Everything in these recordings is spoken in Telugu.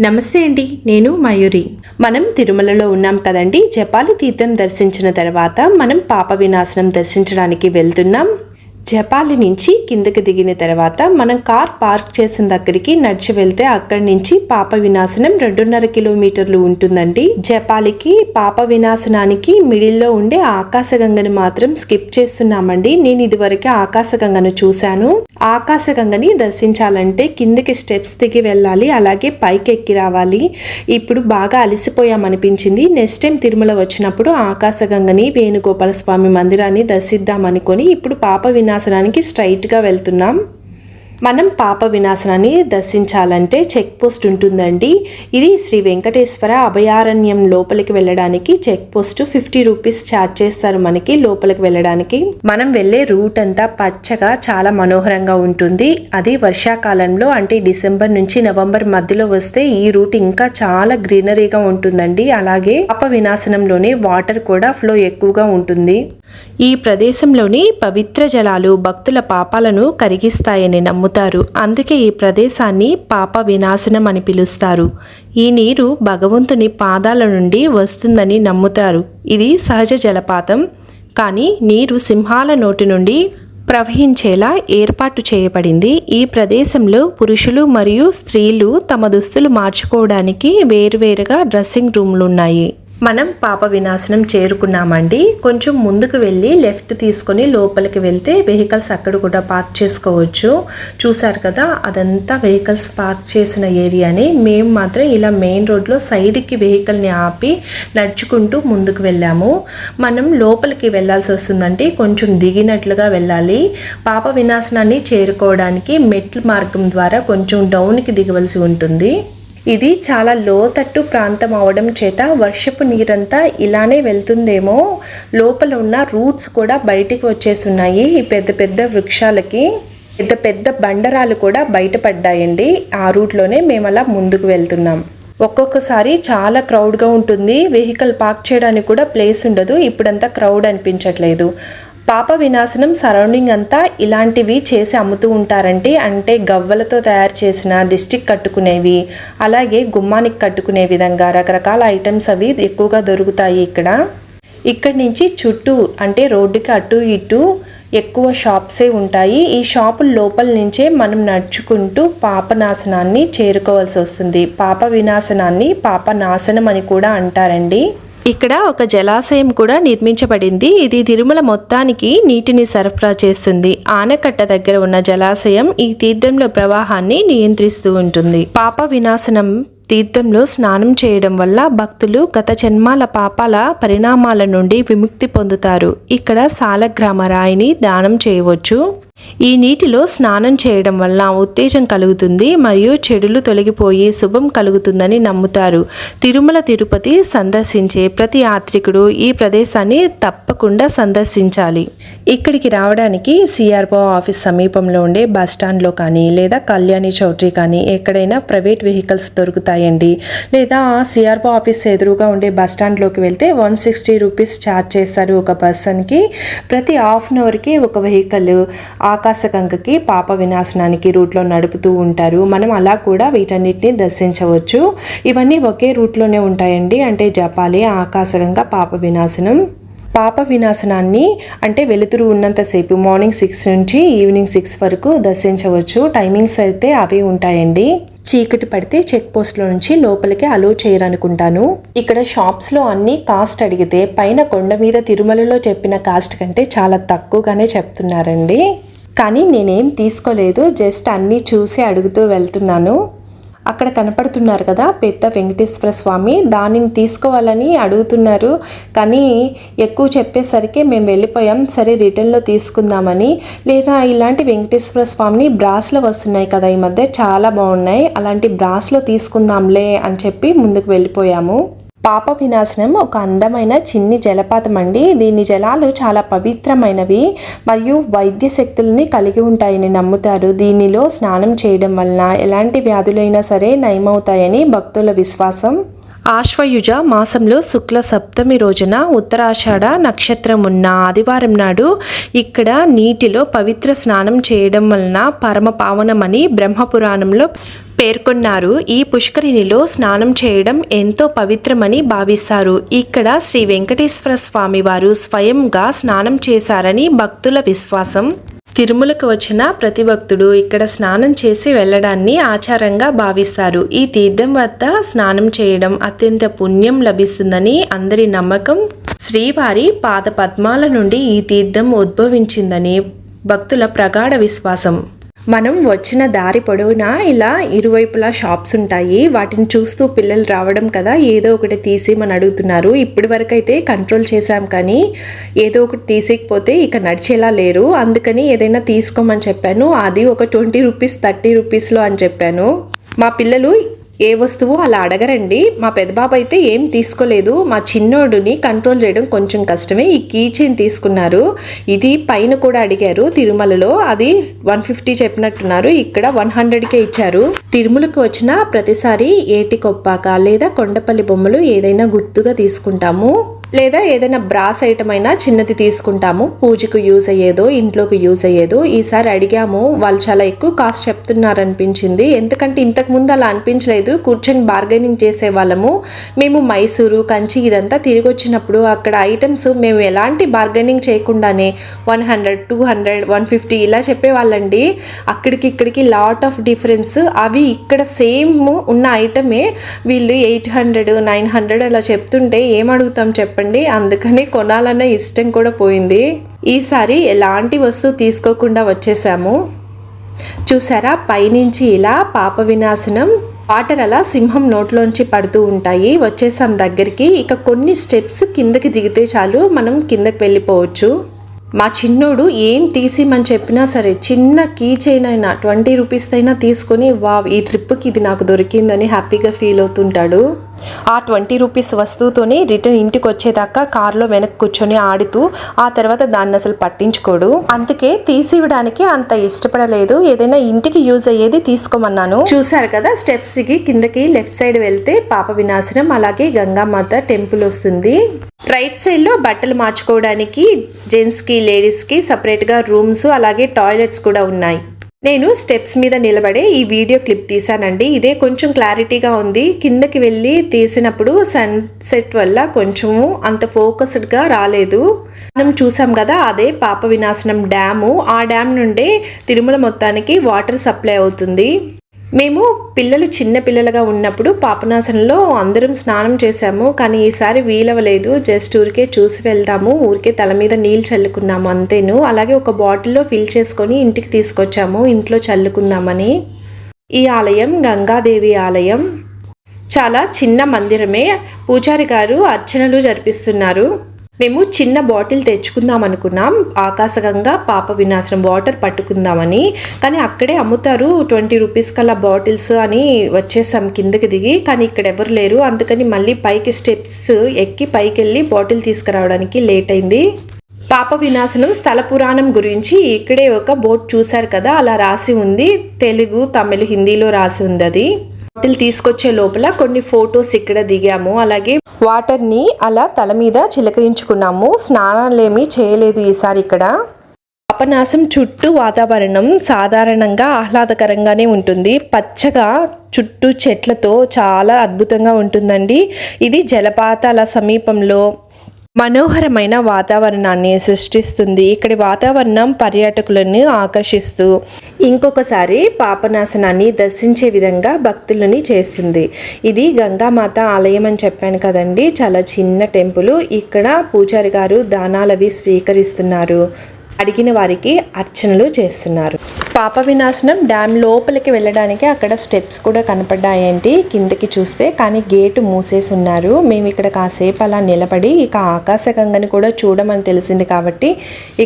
నమస్తే అండి నేను మయూరి. మనం తిరుమలలో ఉన్నాం కదండి జపాలి తీర్థం దర్శించిన తర్వాత మనం పాప వినాశనం దర్శించడానికి వెళ్తున్నాం. జపాలి నుంచి కిందకి దిగిన తర్వాత మనం కార్ పార్క్ చేసిన దగ్గరికి నడిచి వెళ్తే అక్కడి నుంచి పాప వినాశనం రెండున్నర కిలోమీటర్లు ఉంటుందండి. జపాలికి పాప వినాశనానికి మిడిల్లో ఉండే ఆకాశగంగని మాత్రం స్కిప్ చేస్తున్నామండి. నేను ఇదివరకే ఆకాశగంగను చూశాను. ఆకాశగంగని దర్శించాలంటే కిందకి స్టెప్స్ దిగి వెళ్ళాలి అలాగే పైకి ఎక్కి రావాలి. ఇప్పుడు బాగా అలసిపోయామనిపించింది. నెక్స్ట్ టైం తిరుమల వచ్చినప్పుడు ఆకాశగంగని వేణుగోపాల స్వామి మందిరాన్ని దర్శిద్దామనుకొని ఇప్పుడు పాప వినాశనానికి స్ట్రైట్గా వెళ్తున్నాం. మనం పాప వినాశనాన్ని దర్శించాలంటే చెక్ పోస్ట్ ఉంటుందండి. ఇది శ్రీ వెంకటేశ్వర అభయారణ్యం లోపలికి వెళ్ళడానికి check post fifty rupees charge చేస్తారు మనకి లోపలికి వెళ్ళడానికి. మనం వెళ్ళే రూట్ అంతా పచ్చగా చాలా మనోహరంగా ఉంటుంది. అది వర్షాకాలంలో అంటే డిసెంబర్ నుంచి నవంబర్ మధ్యలో వస్తే ఈ రూట్ ఇంకా చాలా గ్రీనరీగా ఉంటుందండి. అలాగే పాప వినాశనంలోనే వాటర్ కూడా ఫ్లో ఎక్కువగా ఉంటుంది. ఈ ప్రదేశంలోని పవిత్ర జలాలు భక్తుల పాపాలను కరిగిస్తాయని నమ్ము నమ్ముతారు. అందుకే ఈ ప్రదేశాన్ని పాప వినాశనం అని పిలుస్తారు. ఈ నీరు భగవంతుని పాదాల నుండి వస్తుందని నమ్ముతారు. ఇది సహజ జలపాతం. కానీ నీరు సింహాల నోటి నుండి ప్రవహించేలా ఏర్పాటు చేయబడింది. ఈ ప్రదేశంలో పురుషులు మరియు స్త్రీలు తమ దుస్తులు మార్చుకోవడానికి వేరువేరుగా డ్రెస్సింగ్ రూమ్లు ఉన్నాయి మనం పాప వినాశనం చేరుకున్నామండి. కొంచెం ముందుకు వెళ్ళి లెఫ్ట్ తీసుకొని లోపలికి వెళ్తే వెహికల్స్ అక్కడ కూడా పార్క్ చేసుకోవచ్చు. చూసారు కదా అదంతా వెహికల్స్ పార్క్ చేసిన ఏరియాని. మేము మాత్రం ఇలా మెయిన్ రోడ్లో సైడ్కి వెహికల్ని ఆపి నడుచుకుంటూ ముందుకు వెళ్ళాము. మనం లోపలికి వెళ్ళాల్సి వస్తుందంటే కొంచెం దిగినట్లుగా వెళ్ళాలి. పాప వినాశనాన్ని చేరుకోవడానికి మెట్ల మార్గం ద్వారా కొంచెం డౌన్కి దిగవలసి ఉంటుంది. ఇది చాలా లోతట్టు ప్రాంతం అవడం చేత వర్షపు నీరంతా ఇలానే వెళ్తుందేమో. లోపల ఉన్న రూట్స్ కూడా బయటికి వచ్చేస్తున్నాయి. ఈ పెద్ద పెద్ద వృక్షాలకి పెద్ద పెద్ద బండరాలు కూడా బయటపడ్డాయండి. ఆ రూట్లోనే మేము అలా ముందుకు వెళ్తున్నాం. ఒక్కొక్కసారి చాలా క్రౌడ్గా ఉంటుంది. వెహికల్ పార్క్ చేయడానికి కూడా ప్లేస్ ఉండదు. ఇప్పుడంతా క్రౌడ్ అనిపించట్లేదు. పాప వినాశనం సరౌండింగ్ అంతా ఇలాంటివి చేసి అమ్ముతూ ఉంటారండి అంటే గవ్వలతో తయారు చేసిన డిస్టిక్ కట్టుకునేవి అలాగే గుమ్మానికి కట్టుకునే విధంగా రకరకాల ఐటమ్స్ అవి ఎక్కువగా దొరుకుతాయి ఇక్కడ. ఇక్కడి నుంచి చుట్టూ అంటే రోడ్డుకి అటు ఇటు ఎక్కువ షాప్సే ఉంటాయి. ఈ షాపుల లోపల నుంచే మనం నడుచుకుంటూ పాపనాశనాన్ని చేరుకోవాల్సి వస్తుంది. పాప వినాశనాన్ని పాప నాశనం అని కూడా అంటారండి. ఇక్కడ ఒక జలాశయం కూడా నిర్మించబడింది. ఇది తిరుమల మొత్తానికి నీటిని సరఫరా చేస్తుంది. ఆనకట్ట దగ్గర ఉన్న జలాశయం ఈ తీర్థంలో ప్రవాహాన్ని నియంత్రిస్తూ ఉంటుంది. పాప వినాశనం తీర్థంలో స్నానం చేయడం వల్ల భక్తులు గత జన్మాల పాపాల పరిణామాల నుండి విముక్తి పొందుతారు. ఇక్కడ సాలగ్రామ రాయిని దానం చేయవచ్చు. ఈ నీటిలో స్నానం చేయడం వల్ల ఉత్తేజం కలుగుతుంది మరియు చెడులు తొలగిపోయి శుభం కలుగుతుందని నమ్ముతారు. తిరుమల తిరుపతి సందర్శించే ప్రతి యాత్రికుడు ఈ ప్రదేశాన్ని తప్పకుండా సందర్శించాలి. ఇక్కడికి రావడానికి సిఆర్ఓ ఆఫీస్ సమీపంలో ఉండే బస్ స్టాండ్లో కానీ లేదా కళ్యాణి చౌట్రీ కానీ ఎక్కడైనా ప్రైవేట్ వెహికల్స్ దొరుకుతాయండి. లేదా సిఆర్ఓ ఆఫీస్ ఎదురుగా ఉండే బస్ స్టాండ్లోకి వెళ్తే వన్ సిక్స్టీ రూపీస్ ఛార్జ్ చేస్తారు ఒక పర్సన్కి. ప్రతి హాఫ్ అన్ అవర్కి ఒక వెహికల్. ఆకాశగంగకి పాప వినాశనానికి రూట్లో నడుపుతూ ఉంటారు. మనం అలా కూడా వీటన్నిటిని దర్శించవచ్చు. ఇవన్నీ ఒకే రూట్లోనే ఉంటాయండి. అంటే జపాలి ఆకాశగంగ పాప వినాశనం. పాప వినాశనాన్ని అంటే వెలుతురు ఉన్నంతసేపు మార్నింగ్ సిక్స్ నుంచి ఈవినింగ్ సిక్స్ వరకు దర్శించవచ్చు. టైమింగ్స్ అయితే అవే ఉంటాయండి. చీకటి పడితే చెక్ పోస్ట్లో నుంచి లోపలికి అలో చేయరనుకుంటాను. ఇక్కడ షాప్స్లో అన్ని కాస్ట్ అడిగితే పైన కొండ మీద తిరుమలలో చెప్పిన కాస్ట్ కంటే చాలా తక్కువగానే చెప్తున్నారండి. కానీ నేనేం తీసుకోలేదు జస్ట్ అన్నీ చూసి అడుగుతూ వెళ్తున్నాను. అక్కడ కనపడుతున్నారు కదా పెద్ద వెంకటేశ్వర స్వామి దానిని తీసుకోవాలని అడుగుతున్నారు. కానీ ఎక్కువ చెప్పేసరికి మేము వెళ్ళిపోయాం సరే రిటర్న్లో తీసుకుందామని. లేదా ఇలాంటి వెంకటేశ్వర స్వామిని బ్రాస్లో వస్తున్నాయి కదా ఈ మధ్య చాలా బాగున్నాయి అలాంటి బ్రాస్లో తీసుకుందాంలే అని చెప్పి ముందుకు వెళ్ళిపోయాము. పాప వినాశనం ఒక అందమైన చిన్ని జలపాతం అండి. దీని జలాలు చాలా పవిత్రమైనవి మరియు వైద్య శక్తుల్ని కలిగి ఉంటాయని నమ్ముతారు. దీనిలో స్నానం చేయడం వలన ఎలాంటి వ్యాధులైనా సరే నయమవుతాయని భక్తుల విశ్వాసం. ఆశ్వయుజ మాసంలో శుక్ల సప్తమి రోజున ఉత్తరాషాఢ నక్షత్రం ఉన్న ఆదివారం నాడు ఇక్కడ నీటిలో పవిత్ర స్నానం చేయడం వలన పరమ పావనమని బ్రహ్మపురాణంలో పేర్కొన్నారు. ఈ పుష్కరిణిలో స్నానం చేయడం ఎంతో పవిత్రమని భావిస్తారు. ఇక్కడ శ్రీ వెంకటేశ్వర స్వామి వారు స్వయంగా స్నానం చేశారని భక్తుల విశ్వాసం. తిరుమలకు వచ్చిన ప్రతి భక్తుడు ఇక్కడ స్నానం చేసి వెళ్ళడాన్ని ఆచారంగా భావిస్తారు. ఈ తీర్థం వద్ద స్నానం చేయడం అత్యంత పుణ్యం లభిస్తుందని అందరి నమ్మకం. శ్రీవారి పాద పద్మాల నుండి ఈ తీర్థం ఉద్భవించిందని భక్తుల ప్రగాఢ విశ్వాసం. మనం వచ్చిన దారి పొడవునా ఇలా ఇరువైపులా షాప్స్ ఉంటాయి. వాటిని చూస్తూ పిల్లలు రావడం కదా ఏదో ఒకటి తీసేయమని అడుగుతున్నారు. ఇప్పటి వరకు అయితే కంట్రోల్ చేశాం కానీ ఏదో ఒకటి తీసేయకపోతే ఇక నడిచేలా లేరు. అందుకని ఏదైనా తీసుకోమని చెప్పాను. అది ఒక ట్వంటీ రూపీస్ థర్టీ రూపీస్లో అని చెప్పాను. మా పిల్లలు ఏ వస్తువు అలా అడగరండి. మా పెద్దబాబు అయితే ఏం తీసుకోలేదు. మా చిన్నోడుని కంట్రోల్ చేయడం కొంచెం కష్టమే. ఈ కీ చైన్ తీసుకున్నారు. ఇది పైన కూడా అడిగారు తిరుమలలో. అది వన్ ఫిఫ్టీ చెప్పినట్టున్నారు. ఇక్కడ వన్ హండ్రెడ్కే ఇచ్చారు. తిరుమలకు వచ్చిన ప్రతిసారి ఏటి కొప్పాక లేదా కొండపల్లి బొమ్మలు ఏదైనా గుర్తుగా తీసుకుంటాము. లేదా ఏదైనా బ్రాస్ ఐటమ్ అయినా చిన్నది తీసుకుంటాము. పూజకు యూజ్ అయ్యేదో ఇంట్లోకి యూజ్ అయ్యేదో. ఈసారి అడిగాము వాళ్ళు చాలా ఎక్కువ కాస్ట్ చెప్తున్నారు అనిపించింది ఎందుకంటే ఇంతకు ముందు అలా అనిపించలేదు. కూర్చొని బార్గెనింగ్ చేసే వాళ్ళము. మేము మైసూరు కంచి ఇదంతా తిరిగి వచ్చినప్పుడు అక్కడ ఐటమ్స్ మేము ఎలాంటి బార్గెనింగ్ చేయకుండానే one hundred two hundred one fifty ఇలా చెప్పేవాళ్ళండి. అక్కడికి ఇక్కడికి లాట్ ఆఫ్ డిఫరెన్స్ అవి ఇక్కడ సేమ్ ఉన్న ఐటమే వీళ్ళు ఎయిట్ హండ్రెడ్ నైన్ హండ్రెడ్ అలా చెప్తుంటే ఏం అడుగుతాం చెప్పండి? అందుకని కొనాలన్న ఇష్టం కూడా పోయింది. ఈసారి ఎలాంటి వస్తువు తీసుకోకుండా వచ్చేసాము. చూసారా? పైనుంచి ఇలా పాప వినాశనం వాటర్ అలా సింహం నోట్లోంచి పడుతూ ఉంటాయి. వచ్చేసాం దగ్గరికి. ఇక కొన్ని స్టెప్స్ కిందకి దిగితే చాలు మనం కిందకి వెళ్ళిపోవచ్చు. మా చిన్నోడు ఏం తీసిమని చెప్పినా సరే చిన్న కీ చైన్ అయినా ట్వంటీ రూపీస్ అయినా తీసుకొని వా ఈ ట్రిప్కి ఇది నాకు దొరికిందని హ్యాపీగా ఫీల్ అవుతుంటాడు. ఆ ట్వంటీ రూపీస్ వస్తువుతోని రిటర్న్ ఇంటికి వచ్చేదాకా కార్లో వెనక్కి కూర్చొని ఆడుతూ ఆ తర్వాత దాన్ని అసలు పట్టించుకోడు. అందుకే తీసివ్వడానికి అంత ఇష్టపడలేదు. ఏదైనా ఇంటికి యూజ్ అయ్యేది తీసుకోమన్నాను. చూసారు కదా స్టెప్స్కి కిందకి లెఫ్ట్ సైడ్ వెళ్తే పాప వినాశనం అలాగే గంగామాత టెంపుల్ వస్తుంది. రైట్ సైడ్లో బట్టలు మార్చుకోవడానికి జెంట్స్కి లేడీస్కి సపరేట్గా రూమ్స్ అలాగే టాయిలెట్స్ కూడా ఉన్నాయి. నేను స్టెప్స్ మీద నిలబడే ఈ వీడియో క్లిప్ తీసానండి ఇదే కొంచెం క్లారిటీగా ఉంది. కిందకి వెళ్ళి తీసినప్పుడు సన్సెట్ వల్ల కొంచెము అంత ఫోకస్డ్గా రాలేదు. మనం చూసాం కదా అదే పాప వినాశనం డ్యాము ఆ డ్యామ్ నుండే తిరుమల మొత్తానికి వాటర్ సప్లై అవుతుంది. మేము పిల్లలు చిన్న పిల్లలుగా ఉన్నప్పుడు పాపనాశనంలో అందరం స్నానం చేశాము కానీ ఈసారి వీలవలేదు జస్ట్ ఊరికే చూసి వెళ్దాము ఊరికే తల మీద నీళ్ళు చల్లుకున్నాము అంతేను. అలాగే ఒక బాటిల్లో ఫిల్ చేసుకొని ఇంటికి తీసుకొచ్చాము ఇంట్లో చల్లుకుందామని. ఈ ఆలయం గంగాదేవి ఆలయం. చాలా చిన్న మందిరమే. పూజారి గారు అర్చనలు జరిపిస్తున్నారు. మేము చిన్న బాటిల్ తెచ్చుకుందాం అనుకున్నాం. ఆకాశగంగా పాప వినాశనం వాటర్ పట్టుకుందామని. కానీ అక్కడే అమ్ముతారు. ట్వంటీ రూపీస్ కల్లా బాటిల్స్ అని వచ్చేసాం కిందకి దిగి. కానీ ఇక్కడ ఎవరు లేరు. అందుకని మళ్ళీ పైకి స్టెప్స్ ఎక్కి పైకి వెళ్ళి బాటిల్ తీసుకురావడానికి లేట్ అయింది. పాప వినాశనం స్థల పురాణం గురించి ఇక్కడే ఒక బోర్డ్ చూశారు కదా అలా రాసి ఉంది. తెలుగు తమిళ హిందీలో రాసి ఉంది అది. బాటిల్ తీసుకొచ్చే లోపల కొన్ని ఫొటోస్ ఇక్కడ దిగాము. అలాగే వాటర్ని అలా తల మీద చిలకరించుకున్నాము. స్నానాలేమీ చేయలేదు ఈసారి ఇక్కడ. పాపనాశం చుట్టూ వాతావరణం సాధారణంగా ఆహ్లాదకరంగానే ఉంటుంది. పచ్చగా చుట్టూ చెట్లతో చాలా అద్భుతంగా ఉంటుందండి. ఇది జలపాతాల సమీపంలో మనోహరమైన వాతావరణాన్ని సృష్టిస్తుంది. ఇక్కడి వాతావరణం పర్యాటకులను ఆకర్షిస్తూ ఇంకొకసారి పాపనాశనాన్ని దర్శించే విధంగా భక్తులని చేస్తుంది. ఇది గంగామాత ఆలయం అని చెప్పాను కదండి. చాలా చిన్న టెంపుల్. ఇక్కడ పూజారి గారు దానాలవి స్వీకరిస్తున్నారు. అడిగిన వారికి అర్చనలు చేస్తున్నారు. పాప వినాశనం డ్యామ్ లోపలికి వెళ్ళడానికి అక్కడ స్టెప్స్ కూడా కనపడ్డాయండి కిందకి చూస్తే కానీ గేటు మూసేసి ఉన్నారు. మేము ఇక్కడ కాసేపు అలా నిలబడి ఇక ఆకాశగంగని కూడా చూడమని తెలిసింది కాబట్టి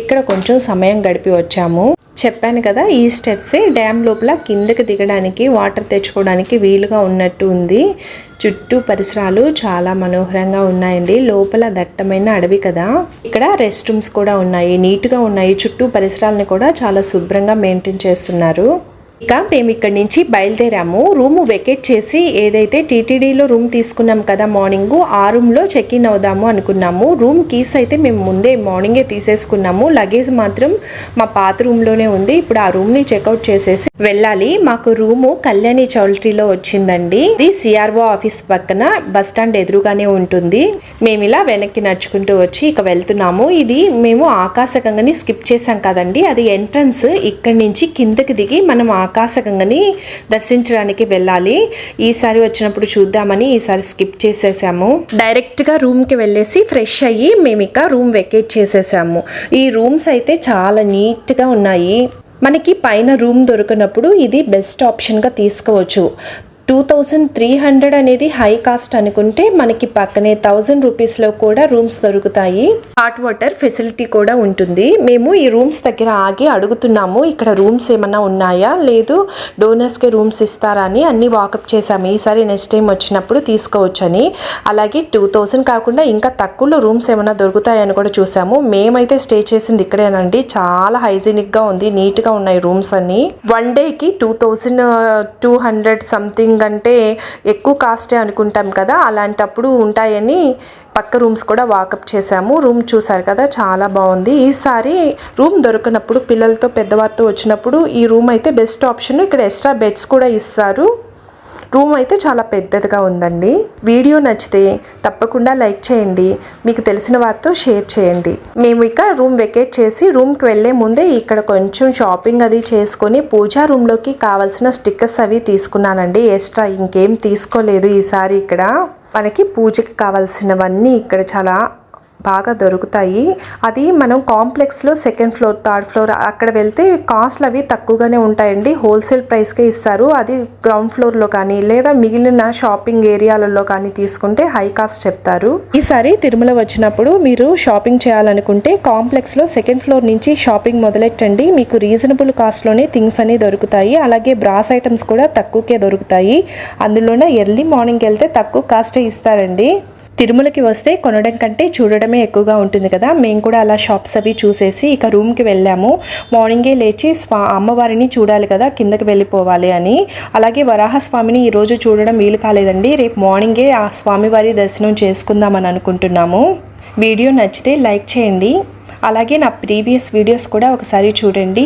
ఇక్కడ కొంచెం సమయం గడిపి వచ్చాము. చెప్పాను కదా ఈ స్టెప్సే డ్యామ్ లోపల కిందకి దిగడానికి వాటర్ తెచ్చుకోవడానికి వీలుగా ఉన్నట్టు ఉంది. చుట్టూ పరిసరాలు చాలా మనోహరంగా ఉన్నాయండి. లోపల దట్టమైన అడవి కదా. ఇక్కడ రెస్ట్ రూమ్స్ కూడా ఉన్నాయి. నీట్గా ఉన్నాయి. చుట్టూ పరిసరాలని కూడా చాలా శుభ్రంగా మెయింటైన్ చేస్తున్నారు. ఇక మేము ఇక్కడి నుంచి బయలుదేరాము? రూమ్ వెకేట్ చేసి ఏదైతే టీటీడీలో రూమ్ తీసుకున్నాం కదా మార్నింగ్ ఆ రూమ్లో చెక్ ఇన్ అవుదాము అనుకున్నాము. రూమ్ కీస్ అయితే మేము ముందే మార్నింగే తీసేసుకున్నాము. లగేజ్ మాత్రం మా పాత రూమ్లోనే ఉంది. ఇప్పుడు ఆ రూమ్ని చెక్అవుట్ చేసేసి వెళ్ళాలి. మాకు రూము కళ్యాణి చౌల్ట్రీలో వచ్చిందండి. ఇది సిఆర్ఓ ఆఫీస్ పక్కన బస్ స్టాండ్ ఎదురుగానే ఉంటుంది. మేము ఇలా వెనక్కి నడుచుకుంటూ వచ్చి ఇక వెళ్తున్నాము. ఇది మేము ఆకాశగంగని స్కిప్ చేసాం కదండి. అది ఎంట్రన్స్ ఇక్కడి నుంచి కిందకి దిగి మనం ఆకాశగంగని దర్శించడానికి వెళ్ళాలి. ఈసారి వచ్చినప్పుడు చూద్దామని ఈసారి స్కిప్ చేసేసాము. డైరెక్ట్గా రూమ్కి వెళ్ళేసి ఫ్రెష్ అయ్యి మేము ఇక రూమ్ వెకేట్ చేసేసాము. ఈ రూమ్స్ అయితే చాలా నీట్గా ఉన్నాయి. మనకి పైన రూమ్ దొరికినప్పుడు ఇది బెస్ట్ ఆప్షన్గా తీసుకోవచ్చు. టూ థౌజండ్ త్రీ హండ్రెడ్ అనేది హై కాస్ట్ అనుకుంటే మనకి పక్కనే థౌజండ్ రూపీస్లో కూడా రూమ్స్ దొరుకుతాయి. హాట్ వాటర్ ఫెసిలిటీ కూడా ఉంటుంది. మేము ఈ రూమ్స్ దగ్గర ఆగి అడుగుతున్నాము ఇక్కడ రూమ్స్ ఏమన్నా ఉన్నాయా? లేదు డోనర్స్కి రూమ్స్ ఇస్తారా అని అన్నీ వాకప్ చేశాము. ఈసారి నెక్స్ట్ టైం వచ్చినప్పుడు తీసుకోవచ్చని. అలాగే టూ థౌజండ్ కాకుండా ఇంకా తక్కువలో రూమ్స్ ఏమైనా దొరుకుతాయని కూడా చూసాము మేమైతే స్టే చేసింది ఇక్కడేనండి. చాలా హైజీనిక్గా ఉంది నీట్గా ఉన్నాయి రూమ్స్ అన్నీ. వన్ డేకి two thousand two hundred something అంటే ఎక్కువ కాస్టే అనుకుంటాం కదా అలాంటప్పుడు ఉంటాయని పక్క రూమ్స్ కూడా వాకప్ చేశాము. రూమ్ చూసారు కదా చాలా బాగుంది. ఈసారి రూమ్ దొరకనప్పుడు పిల్లలతో పెద్దవారితో వచ్చినప్పుడు ఈ రూమ్ అయితే బెస్ట్ ఆప్షన్. ఇక్కడ ఎక్స్ట్రా బెడ్స్ కూడా ఇస్తారు. రూమ్ అయితే చాలా పెద్దదిగా ఉందండి. వీడియో నచ్చితే తప్పకుండా లైక్ చేయండి. మీకు తెలిసిన వారితో షేర్ చేయండి. మేము ఇక రూమ్ వెకేట్ చేసి రూమ్కి వెళ్ళే ముందే ఇక్కడ కొంచెం షాపింగ్ అది చేసుకొని పూజా రూమ్లోకి కావాల్సిన స్టిక్కర్స్ అవి తీసుకున్నానండి. ఎక్స్ట్రా ఇంకేం తీసుకోలేదు ఈసారి ఇక్కడ. మనకి పూజకి కావాల్సినవన్నీ ఇక్కడ చాలా బాగా దొరుకుతాయి. అది మనం కాంప్లెక్స్లో సెకండ్ ఫ్లోర్ థర్డ్ ఫ్లోర్ అక్కడ వెళ్తే కాస్ట్లు అవి తక్కువగానే ఉంటాయండి. హోల్సేల్ ప్రైస్కే ఇస్తారు. అది గ్రౌండ్ ఫ్లోర్లో కానీ లేదా మిగిలిన షాపింగ్ ఏరియాలలో కానీ తీసుకుంటే హై కాస్ట్ చెప్తారు. ఈసారి తిరుమల వచ్చినప్పుడు మీరు షాపింగ్ చేయాలనుకుంటే కాంప్లెక్స్లో సెకండ్ ఫ్లోర్ నుంచి షాపింగ్ మొదలెట్టండి. మీకు రీజనబుల్ కాస్ట్లోనే థింగ్స్ అనేవి దొరుకుతాయి. అలాగే బ్రాస్ ఐటమ్స్ కూడా తక్కువకే దొరుకుతాయి. అందులోనే ఎర్లీ మార్నింగ్ వెళ్తే తక్కువ కాస్టే ఇస్తారండి. తిరుమలకి వస్తే కొనడం కంటే చూడడమే ఎక్కువగా ఉంటుంది కదా. మేము కూడా అలా షాప్స్ అవి చూసేసి ఇక రూమ్కి వెళ్ళాము. మార్నింగే లేచి స్వా అమ్మవారిని చూడాలి కదా కిందకి వెళ్ళిపోవాలి అని. అలాగే వరాహస్వామిని ఈరోజు చూడడం వీలు కాలేదండి. రేపు మార్నింగే ఆ స్వామివారి దర్శనం చేసుకుందామని అనుకుంటున్నాము. వీడియో నచ్చితే లైక్ చేయండి. అలాగే నా ప్రీవియస్ వీడియోస్ కూడా ఒకసారి చూడండి.